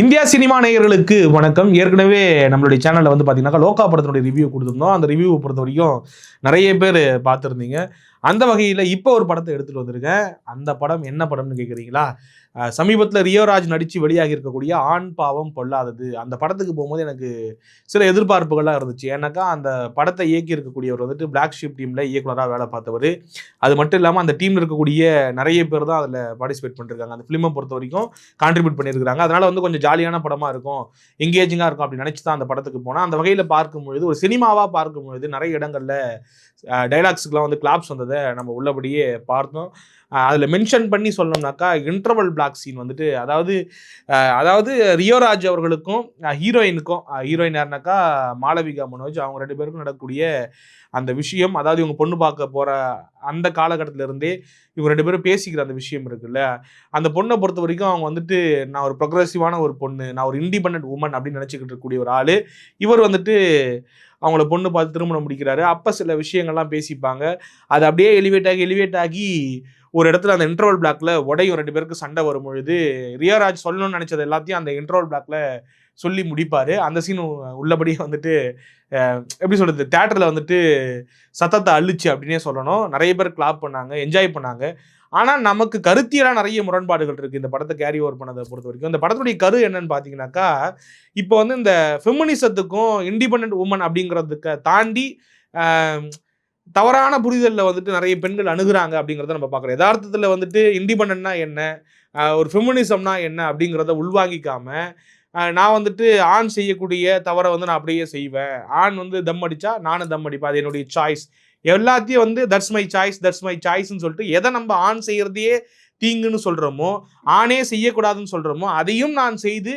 India cinema நேயர்களுக்கு வணக்கம். ஏற்கனவே நம்மளுடைய சேனலில் வந்து பார்த்தீங்கன்னாக்கா லோகா படத்தினுடைய ரிவ்யூ கொடுத்துருந்தோம். அந்த ரிவ்யூவை பொறுத்த வரைக்கும் நிறைய பேர் பார்த்துருந்தீங்க. அந்த வகையில் இப்போ ஒரு படத்தை எடுத்துகிட்டு வந்திருக்கேன். அந்த படம் என்ன படம்னு கேட்குறீங்களா சமீபத்தில் ரியோராஜ் நடித்து வெளியாகி இருக்கக்கூடிய ஆண் பாவம் பொல்லாதது. அந்த படத்துக்கு போகும்போது எனக்கு சில எதிர்பார்ப்புகள்லாம் இருந்துச்சு. ஏன்னாக்கா அந்த படத்தை இயக்கி இருக்கக்கூடியவர் வந்துட்டு பிளாக் ஷிப் டீமில் இயக்குனராக வேலை பார்த்தவர். அது மட்டும் இல்லாமல் அந்த டீமில் இருக்கக்கூடிய நிறைய பேர் தான் அதில் பார்ட்டிசிபேட் பண்ணிருக்காங்க. அந்த ஃபிலிமை பொறுத்த வரைக்கும் கான்ட்ரிபியூட் பண்ணியிருக்காங்க அதனால் வந்து கொஞ்சம் ஜாலியான படமாக இருக்கும். எங்கேஜிங்காக இருக்கும் அப்படின்னு நினச்சி தான் அந்த படத்துக்கு போனால் அந்த வகையில் பார்க்கும் பொழுது ஒரு சினிமாவாக பார்க்கும் பொழுது நிறைய இடங்களில் டைலாக்ஸுக்கெலாம் வந்து கிளாப்ஸ் வந்தது. நம்ம உள்ளபடியே பார்த்தோம். அதில் மென்ஷன் பண்ணி சொல்லணும்னாக்கா இன்டர்வல் பிளாக் சீன் வந்துட்டு அதாவது அதாவது ரியோராஜ் அவர்களுக்கும் ஹீரோயினுக்கும் ஹீரோயின் யாருனாக்கா மாளவிகா மனோஜ் அவங்க ரெண்டு பேருக்கும் நடக்கக்கூடிய அந்த விஷயம் அதாவது இவங்க பொண்ணு பார்க்க போகிற அந்த காலகட்டத்திலேருந்தே இவங்க ரெண்டு பேரும் பேசிக்கிற அந்த விஷயம் இருக்குல்ல அந்த பொண்ணை பொறுத்த வரைக்கும் அவங்க வந்துட்டு நான் ஒரு ப்ரொக்ரெசிவான ஒரு பொண்ணு நான் ஒரு இண்டிபெண்ட் உமன் அப்படின்னு நினச்சிக்கிட்டு இருக்கக்கூடிய ஒரு ஆள். இவர் வந்துட்டு அவங்கள பொண்ணு பார்த்து திருமணம் முடிக்கிறாரு. அப்போ சில விஷயங்கள்லாம் பேசிப்பாங்க. அது அப்படியே எலிவேட் ஆகி எலிவேட் ஆகி ஒரு இடத்துல அந்த இன்டர்வல் பிளாக்ல உடையும் ரெண்டு பேருக்கு சண்டை வரும் பொழுது ரியாராஜ் சொல்லணும்னு நினச்சது எல்லாத்தையும் அந்த இன்டர்வல் பிளாக்ல சொல்லி முடிப்பார். அந்த சீன் உள்ளபடியே வந்துட்டு எப்படி சொல்கிறது தேட்டரில் வந்துட்டு சத்தத்தை அழிச்சு அப்படின்னே சொல்லணும். நிறைய பேர் கிளாப் பண்ணாங்க என்ஜாய் பண்ணாங்க. ஆனால் நமக்கு கருத்தியெல்லாம் நிறைய முரண்பாடுகள் இருக்குது இந்த படத்தை கேரி ஓவர் பண்ணதை பொறுத்த வரைக்கும். இந்த படத்துடைய கரு என்னன்னு பார்த்தீங்கன்னாக்கா இப்போ வந்து இந்த ஃபெமினிசத்துக்கும் இண்டிபெண்ட் உமன் அப்படிங்கிறதுக்கு தாண்டி தவறான புரிதலில் வந்துட்டு நிறைய பெண்கள் அணுகிறாங்க அப்படிங்கிறத நம்ம பார்க்குறோம் யதார்த்தத்தில் வந்துட்டு இண்டிபெண்ட்னா என்ன? ஒரு ஃபெமினிசம்னா என்ன? அப்படிங்கிறத உள்வாங்கிக்காம நான் வந்துட்டு ஆண் செய்யக்கூடிய தவறை வந்து நான் அப்படியே செய்வேன். ஆண் வந்து தம் அடித்தா நானும் தம் அடிப்பேன். அது என்னுடைய சாய்ஸ் எல்லாத்தையும் வந்து that's my choice that's my சாய்ஸ்ன்னு சொல்லிட்டு எதை நம்ம ஆண் செய்கிறதையே தீங்குன்னு சொல்கிறோமோ ஆணே செய்யக்கூடாதுன்னு சொல்கிறோமோ அதையும் நான் செய்து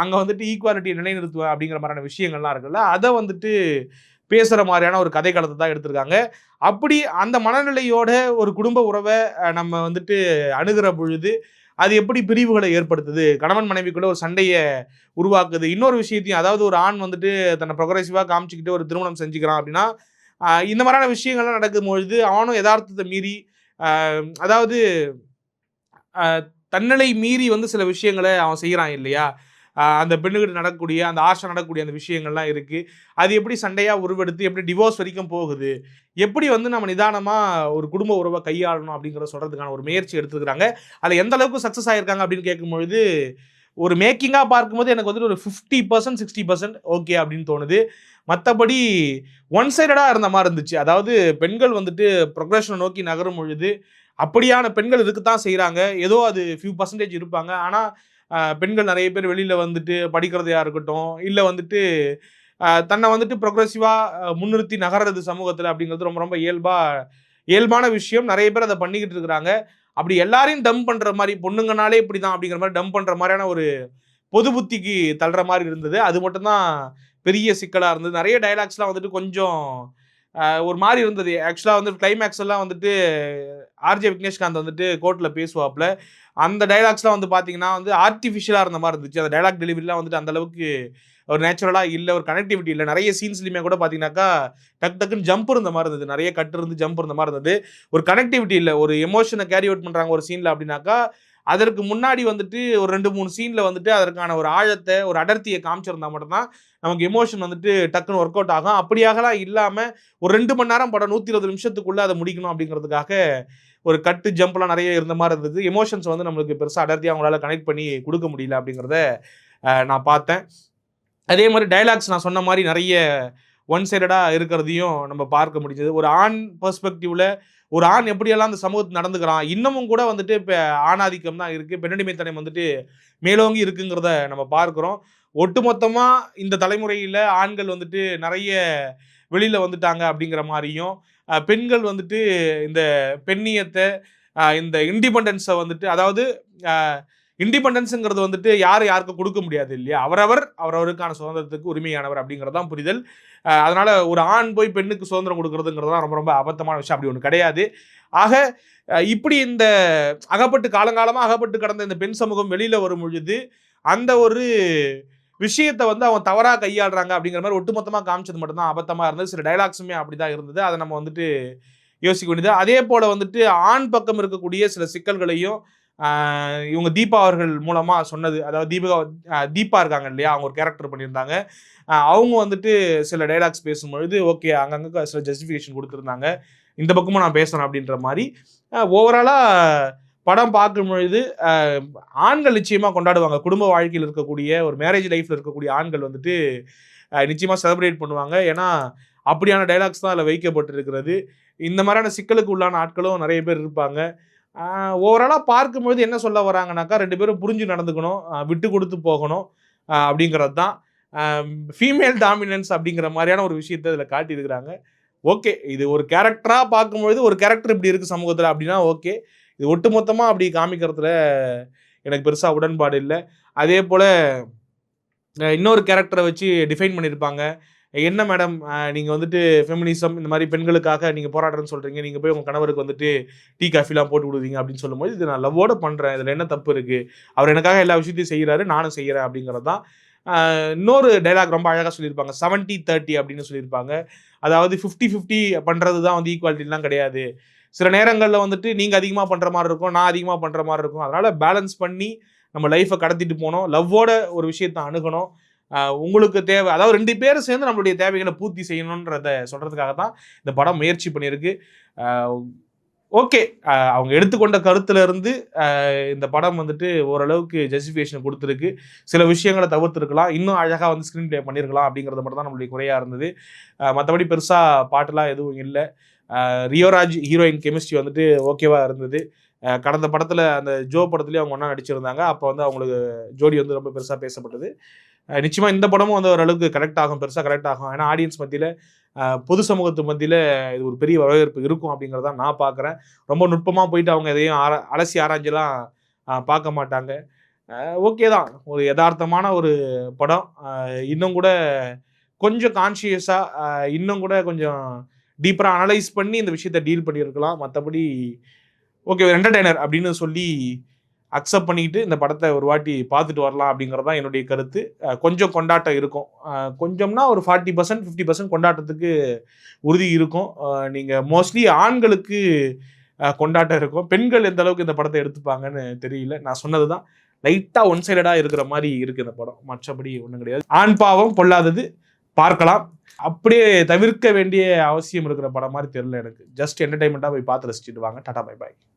அங்கே வந்துட்டு ஈக்குவாலிட்டியை நிலைநிறுத்துவேன் அப்படிங்கிற மாதிரியான விஷயங்கள்லாம் இருக்குல்ல அதை வந்துட்டு பேசுகிற மாதிரியான ஒரு கதை கலத்தை தான் எடுத்திருக்காங்க. அப்படி அந்த மனநிலையோட ஒரு குடும்ப உறவை நம்ம வந்துட்டு அணுகிற பொழுது அது எப்படி பிரிவுகளை ஏற்படுத்துது? கணவன் மனைவிக்குள்ள ஒரு சண்டையை உருவாக்குது. இன்னொரு விஷயத்தையும் அதாவது ஒரு ஆண் வந்துட்டு தன்னை ப்ரொக்ரெசிவாக காமிச்சிக்கிட்டு ஒரு திருமணம் செஞ்சுக்கிறான் அப்படின்னா இந்த மாதிரியான விஷயங்கள்லாம் நடக்கும்பொழுது அவனும் யதார்த்தத்தை மீறி அதாவது தன்னலை தன்னிலை மீறி வந்து சில விஷயங்களை அவன் செய்கிறான் இல்லையா? அந்த பெண்ணுகிட்ட நடக்கக்கூடிய அந்த ஆசை நடக்கக்கூடிய அந்த விஷயங்கள்லாம் இருக்குது அது எப்படி சண்டையாக உருவெடுத்து எப்படி டிவோர்ஸ் வரைக்கும் போகுது? எப்படி வந்து நம்ம நிதானமாக ஒரு குடும்ப உறவை கையாளணும் அப்படிங்கிறத சொல்கிறதுக்கான ஒரு முயற்சி எடுத்துருக்குறாங்க. அதில் எந்த அளவுக்கு சக்ஸஸ் ஆகியிருக்காங்க அப்படின்னு கேட்கும்பொழுது ஒரு மேக்கிங்காக பார்க்கும்போது எனக்கு வந்துட்டு ஒரு fifty percent sixty percent okay அப்படின்னு தோணுது. மற்றபடி ஒன் சைடடாக இருந்த மாதிரி இருந்துச்சு. அதாவது பெண்கள் வந்துட்டு ப்ரொக்ரஷனை நோக்கி நகரும் பொழுது அப்படியான பெண்கள் இதுக்கு தான் செய்கிறாங்க ஏதோ அது ஃபியூ பர்சன்டேஜ் இருப்பாங்க. ஆனால் பெண்கள் நிறைய பேர் வெளியில் வந்துட்டு படிக்கிறதையா இருக்கட்டும் இல்லை வந்துட்டு தன்னை வந்துட்டு ப்ரொக்ரெசிவாக முன்னிறுத்தி நகர்றது சமூகத்தில் அப்படிங்கிறது ரொம்ப ரொம்ப இயல்பாக இயல்பான விஷயம். நிறைய பேர் அதை பண்ணிக்கிட்டு இருக்கிறாங்க. அப்படி எல்லாரையும் டம்ப் பண்ணுற மாதிரி பொண்ணுங்கனாலே இப்படி தான் அப்படிங்கிற மாதிரி டம்ப் பண்ணுற மாதிரியான ஒரு பொது புத்திக்கு தள்ளுற மாதிரி இருந்தது. அது மட்டும்தான் பெரிய சிக்கலாக இருந்தது. நிறைய டைலாக்ஸ்லாம் வந்துட்டு கொஞ்சம் ஒரு மாதிரி இருந்தது. ஆக்சுவலாக வந்து கிளைமேக்ஸ் எல்லாம் வந்துட்டு ஆர்ஜே விக்னேஷ்காந்த் வந்துட்டு கோர்ட்டில் பேசுவாப்புல அந்த டைலாக்ஸ்லாம் வந்து பார்த்தீங்கன்னா வந்து ஆர்டிஃபிஷியலாக இருந்த மாதிரி இருந்துச்சு. அந்த டைலாக் டெலிவரிலாம் வந்துட்டு அந்த அளவுக்கு ஒரு நேச்சுரலாக இல்லை ஒரு கனெக்டிவிட்டி இல்லை. நிறைய சீன்ஸ்லையுமே கூட பார்த்தீங்கன்னாக்கா டக் டக்குன்னு ஜம்ப் இருந்த மாதிரி இருந்தது. நிறைய கட்டு இருந்து ஜம்ப் இருந்த மாதிரி இருந்தது. ஒரு கனெக்டிவிட்டி இல்லை ஒரு எமோஷனை கேரி அவுட் பண்ணுறாங்க ஒரு சீனில் அப்படின்னாக்கா அதற்கு முன்னாடி வந்துட்டு ஒரு ரெண்டு மூணு சீனில் வந்துட்டு அதற்கான ஒரு ஆழத்தை ஒரு அடர்த்தியை காமிச்சிருந்தா மட்டும்தான் நமக்கு எமோஷன் வந்துட்டு டக்குன்னு ஒர்க் அவுட் ஆகும். அப்படியாகலாம் இல்லாமல் ஒரு ரெண்டு மணி நேரம் படம் நூற்றி இருபது நிமிஷத்துக்குள்ளே அதை முடிக்கணும் அப்படிங்கிறதுக்காக ஒரு கட்டு ஜம்ப்லாம் நிறைய இருந்த மாதிரி இருந்தது. எமோஷன்ஸ் வந்து நம்மளுக்கு பெருசாக அடர்த்தியாக அவங்களால கனெக்ட் பண்ணி கொடுக்க முடியல அப்படிங்கிறத நான் பார்த்தேன். அதே மாதிரி டைலாக்ஸ் நான் சொன்ன மாதிரி நிறைய ஒன் சைடடாக இருக்கிறதையும் நம்ம பார்க்க முடிஞ்சது. ஒரு ஆண் பெர்ஸ்பெக்டிவ்ல ஒரு ஆண் எப்படியெல்லாம் அந்த சமூகத்தில் நடந்துக்கிறான் இன்னமும் கூட வந்துட்டு இப்போ ஆணாதிக்கம் தான் இருக்குது பெண்ணடிமைத்தனம் வந்துட்டு மேலோங்கி இருக்குங்கிறத நம்ம பார்க்குறோம். ஒட்டுமொத்தமாக இந்த தலைமுறையில் ஆண்கள் வந்துட்டு நிறைய வெளியில் வந்துட்டாங்க அப்படிங்கிற மாதிரியும் பெண்கள் வந்துட்டு இந்த பெண்ணியத்தை இந்த இண்டிபெண்டன்ஸை வந்துட்டு அதாவது இண்டிபெண்டன்ஸுங்கிறது வந்துட்டு யார் யாருக்கும் கொடுக்க முடியாது இல்லையா? அவரவர் அவரவருக்கான சுதந்திரத்துக்கு உரிமையானவர் அப்படிங்கிறது தான் புரிதல் அதனால் ஒரு ஆண் போய் பெண்ணுக்கு சுதந்திரம் கொடுக்கறதுங்கிறதுலாம் ரொம்ப ரொம்ப அபத்தமான விஷயம். அப்படி ஒன்று கிடையாது. ஆக இப்படி இந்த அகப்பட்டு காலங்காலமாக அகப்பட்டு கடந்த இந்த பெண் சமூகம் வெளியில் வரும் பொழுது அந்த ஒரு விஷயத்தை வந்து அவங்க தவறாக கையாளுறாங்க அப்படிங்கிற மாதிரி ஒட்டுமொத்தமாக காமிச்சது மட்டும்தான் அபத்தமாக இருந்தது. சில டைலாக்ஸுமே அப்படி தான் இருந்தது. அதை நம்ம வந்துட்டு யோசிக்க வேண்டியது. அதே போல் வந்துட்டு ஆண் பக்கம் இருக்கக்கூடிய சில சிக்கல்களையும் இவங்க தீபா அவர்கள் மூலமாக சொன்னது. அதாவது தீபிகா தீபா இருக்காங்க இல்லையா? அவங்க ஒரு கேரக்டர் பண்ணியிருந்தாங்க. அவங்க வந்துட்டு சில டைலாக்ஸ் பேசும்பொழுது ஓகே அங்கங்கே சில ஜஸ்டிஃபிகேஷன் கொடுத்துருந்தாங்க. இந்த பக்கமும் நான் பேசுகிறேன் அப்படின்ற மாதிரி. ஓவராலாக படம் பார்க்கும் பொழுது ஆண்கள் நிச்சயமாக கொண்டாடுவாங்க. குடும்ப வாழ்க்கையில் இருக்கக்கூடிய ஒரு மேரேஜ் லைஃப்பில் இருக்கக்கூடிய ஆண்கள் வந்துட்டு நிச்சயமாக செலிப்ரேட் பண்ணுவாங்க. ஏன்னா அப்படியான டைலாக்ஸ் தான் அதில் வைக்கப்பட்டிருக்கிறது. இந்த மாதிரியான சிக்கலுக்கு உள்ளான ஆட்களும் நிறைய பேர் இருப்பாங்க. ஓவராலாக பார்க்கும்பொழுது என்ன சொல்ல வராங்கனாக்கா ரெண்டு பேரும் புரிஞ்சு நடந்துக்கணும் விட்டு கொடுத்து போகணும் அப்படிங்கிறது தான். ஃபீமேல் டாமினன்ஸ் அப்படிங்கிற மாதிரியான ஒரு விஷயத்தை இதில் காட்டியிருக்கிறாங்க. ஓகே இது ஒரு கேரக்டராக பார்க்கும்பொழுது ஒரு கேரக்டர் இப்படி இருக்குது சமூகத்தில் அப்படின்னா ஓகே. இது ஒட்டுமொத்தமாக அப்படி காமிக்கிறதுல எனக்கு பெருசாக உடன்பாடு இல்லை. அதே போல் இன்னொரு கேரக்டரை வச்சு டிஃபைன் பண்ணியிருப்பாங்க என்ன மேடம் நீங்கள் வந்துட்டு ஃபெமினிசம் இந்த மாதிரி பெண்களுக்காக நீங்கள் போராடுறேன்னு சொல்கிறீங்க நீங்கள் போய் உங்கள் கணவருக்கு வந்துட்டு டீ காஃபிலாம் போட்டு விடுவீங்க அப்படின்னு சொல்லும்போது இது நான் லவ்வோட பண்ணுறேன் இதில் என்ன தப்பு இருக்குது அவர் எனக்காக எல்லா விஷயத்தையும் செய்கிறாரு நானும் செய்கிறேன் அப்படிங்கிறது தான். இன்னொரு டைலாக் ரொம்ப அழகாக சொல்லியிருப்பாங்க. செவன்ட்டி தேர்ட்டி அப்படின்னு சொல்லியிருப்பாங்க. அதாவது ஃபிஃப்டி ஃபிஃப்டி பண்ணுறது தான் வந்து ஈக்குவாலிட்டிலாம் கிடையாது. சில நேரங்களில் வந்துட்டு நீங்கள் அதிகமாக பண்ணுற மாதிரி இருக்கும் நான் அதிகமாக பண்ணுற மாதிரி இருக்கும். அதனால் பேலன்ஸ் பண்ணி நம்ம லைஃப்பை கடத்திட்டு போனோம் லவ்வோட ஒரு விஷயத்தை அணுகணும். உங்களுக்கு தேவை அதாவது ரெண்டு பேரும் சேர்ந்து நம்மளுடைய தேவைகளை பூர்த்தி செய்யணுன்றத சொல்கிறதுக்காக தான் இந்த படம் முயற்சி பண்ணியிருக்கு. ஓகே. அவங்க எடுத்துக்கொண்ட கருத்துல இருந்து இந்த படம் வந்துட்டு ஓரளவுக்கு ஜஸ்டிஃபிகேஷன் கொடுத்துருக்கு. சில விஷயங்களை தவிர்த்துருக்கலாம். இன்னும் அழகாக வந்து ஸ்க்ரீன் ப்ளே பண்ணியிருக்கலாம் அப்படிங்கிறது மட்டும் தான் நம்மளுடைய குறையாக இருந்தது. மற்றபடி பெருசாக பாட்டுலாம் எதுவும் இல்லை. ரியோராஜ் ஹீரோயின் கெமிஸ்ட்ரி வந்துட்டு ஓகேவாக இருந்தது. கடந்த படத்தில் அந்த ஜோ படத்துலேயே அவங்க ஒன்றா நடிச்சிருந்தாங்க. அப்போ வந்து அவங்களுக்கு ஜோடி வந்து ரொம்ப பெருசாக பேசப்பட்டது. நிச்சயமாக இந்த படமும் வந்து ஓரளவுக்கு கரெக்ட் ஆகும் பெருசாக கரெக்ட் ஆகும். ஏன்னா ஆடியன்ஸ் மத்தியில் பொது சமூகத்து மத்தியில் இது ஒரு பெரிய வரவேற்பு இருக்கும் அப்படிங்கிறத நான் பார்க்குறேன் ரொம்ப நுட்பமாக போயிட்டு அவங்க எதையும் ஆர அலசி ஆராய்ஞ்செல்லாம் பார்க்க மாட்டாங்க. ஓகே தான். ஒரு யதார்த்தமான ஒரு படம். இன்னும் கூட கொஞ்சம் கான்ஷியஸாக இன்னும் கூட கொஞ்சம் டீப்பராக அனலைஸ் பண்ணி இந்த விஷயத்தை டீல் பண்ணியிருக்கலாம். மற்றபடி ஓகே என்டர்டைனர் அப்படின்னு சொல்லி அக்செப்ட் பண்ணிக்கிட்டு இந்த படத்தை ஒரு வாட்டி பார்த்துட்டு வரலாம் அப்படிங்கிறது தான் என்னுடைய கருத்து. கொஞ்சம் கொண்டாட்டம் இருக்கும். கொஞ்சம்னா ஒரு ஃபார்ட்டி பர்சன்ட் ஃபிஃப்டி பர்சன்ட் கொண்டாட்டத்துக்கு உறுதி இருக்கும். நீங்கள் மோஸ்ட்லி ஆண்களுக்கு கொண்டாட்டம் இருக்கும். பெண்கள் எந்த அளவுக்கு இந்த படத்தை எடுத்துப்பாங்கன்னு தெரியல. நான் சொன்னது தான். லைட்டாக ஒன் சைடடாக இருக்கிற மாதிரி இருக்குது இந்த படம். மற்றபடி ஒன்றும் கிடையாது. ஆண் பாவம் பொல்லாதது. பார்க்கலாம். அப்படியே தவிர்க்க வேண்டிய அவசியம் இருக்கிற படம் மாதிரி தெரியல எனக்கு. ஜஸ்ட் என்டர்டைன்மெண்ட்டாக போய் பார்த்து ரசிச்சுட்டு வாங்க. Tata bye bye